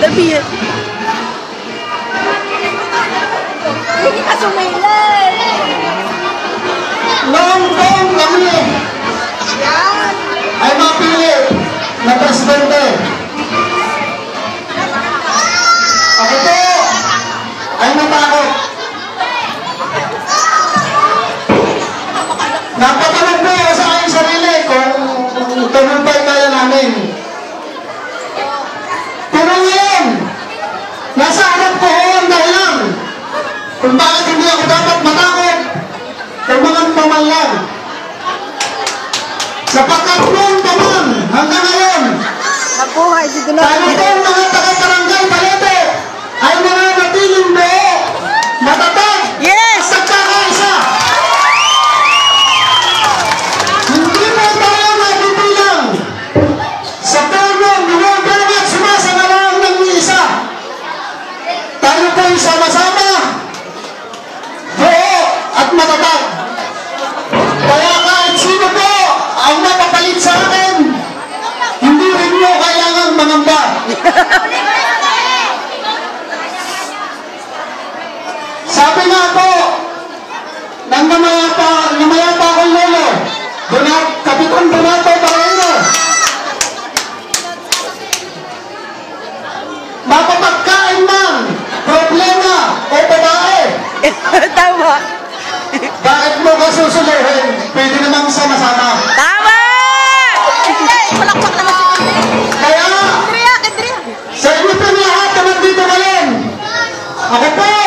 David. Vamos, kung bakit hindi ako dapat matakot ng mga pamanglan. Sapagkat noon pa man, hanggang ngayon, Nabuhay, dito na. Tayo Atma Tatar.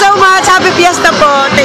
so much! Happy Fiesta po!